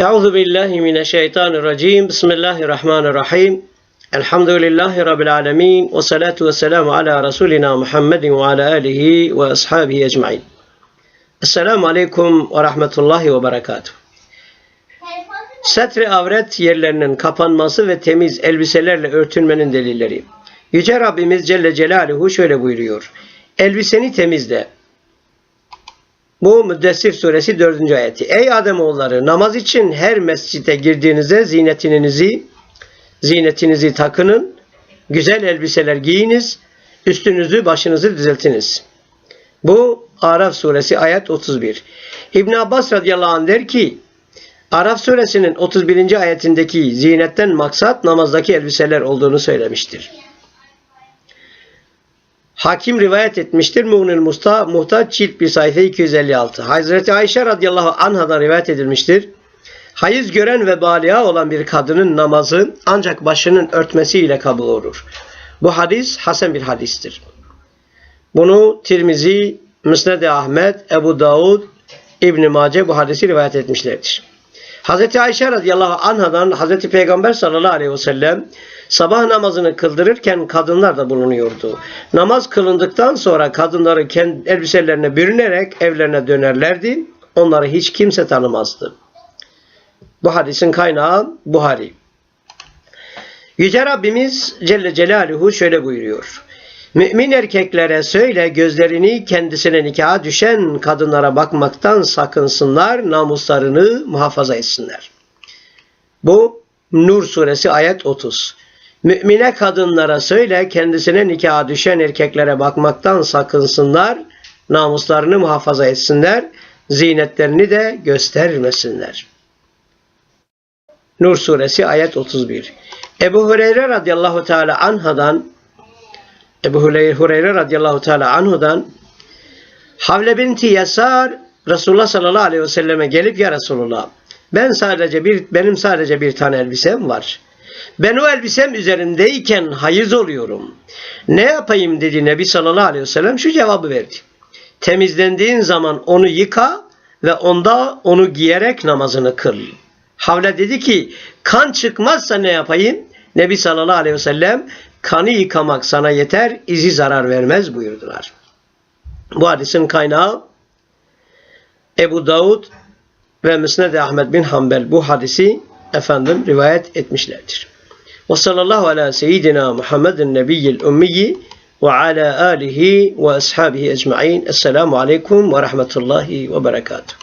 Euzu billahi mineşşeytanirracim. Bismillahirrahmanirrahim. Elhamdülillahi rabbil alamin ve salatu vesselamu ala rasulina Muhammedin ve ala alihi ve ashabihi ecmaîn. Esselamu aleyküm ve rahmetullahi ve berekatuhu. Setri avret yerlerinin kapanması ve temiz elbiselerle örtünmenin delilleri. Yüce Rabbimiz Celle Celaluhu şöyle buyuruyor. Elbiseni temizle. Bu Müddessir suresi 4. ayeti. Ey Ademoğulları namaz için her mescite girdiğinizde zinetinizi zinetinizi takının, güzel elbiseler giyiniz, üstünüzü başınızı düzeltiniz. Bu Araf suresi ayet 31. İbn Abbas radıyallahu anh der ki Araf suresinin 31. ayetindeki zinetten maksat namazdaki elbiseler olduğunu söylemiştir. Hakim rivayet etmiştir. Muğnil Musta, Muhtaç cilt bir sayfa 256. Hazreti Ayşe radıyallahu anhadan rivayet edilmiştir. Hayız gören ve baliğa olan bir kadının namazı ancak başının örtmesiyle kabul olur. Bu hadis hasen bir hadistir. Bunu Tirmizi, Müsned-i Ahmet, Ebu Davud, İbn Mace bu hadisi rivayet etmişlerdir. Hazreti Ayşe radıyallahu anhadan Hazreti Peygamber sallallahu aleyhi ve sellem sabah namazını kıldırırken kadınlar da bulunuyordu. Namaz kılındıktan sonra kadınları kendi elbiselerine bürünerek evlerine dönerlerdi. Onları hiç kimse tanımazdı. Bu hadisin kaynağı Buhari. Yüce Rabbimiz Celle Celaluhu şöyle buyuruyor. Mümin erkeklere söyle gözlerini kendisine nikaha düşen kadınlara bakmaktan sakınsınlar, namuslarını muhafaza etsinler. Bu Nur suresi ayet 30. Mümine kadınlara söyle kendisine nikaha düşen erkeklere bakmaktan sakınsınlar, namuslarını muhafaza etsinler, zinetlerini de göstermesinler. Nur suresi ayet 31. Ebu Hureyre radıyallahu teala anhadan Ebu Hureyre radıyallahu teala anhudan Havle binti Yasar Resulullah sallallahu aleyhi ve selleme gelip ya Resulullah ben sadece bir benim sadece bir tane elbisem var. Ben o elbisem üzerindeyken hayız oluyorum. Ne yapayım dedi Nebi sallallahu aleyhi ve sellem şu cevabı verdi. Temizlendiğin zaman onu yıka ve onda onu giyerek namazını kıl. Havle dedi ki kan çıkmazsa ne yapayım? Nebi sallallahu aleyhi ve sellem kanı yıkamak sana yeter, izi zarar vermez buyurdular. Bu hadisin kaynağı Ebu Davud ve Müsned Ahmed bin Hanbel bu hadisi efendim rivayet etmişlerdir. Ve sallallahu ala seyyidina Muhammedin nebiyyil ummiyi ve ala alihi ve ashabihi ecma'in. Esselamu aleyküm ve rahmetullahi ve berekatuhu.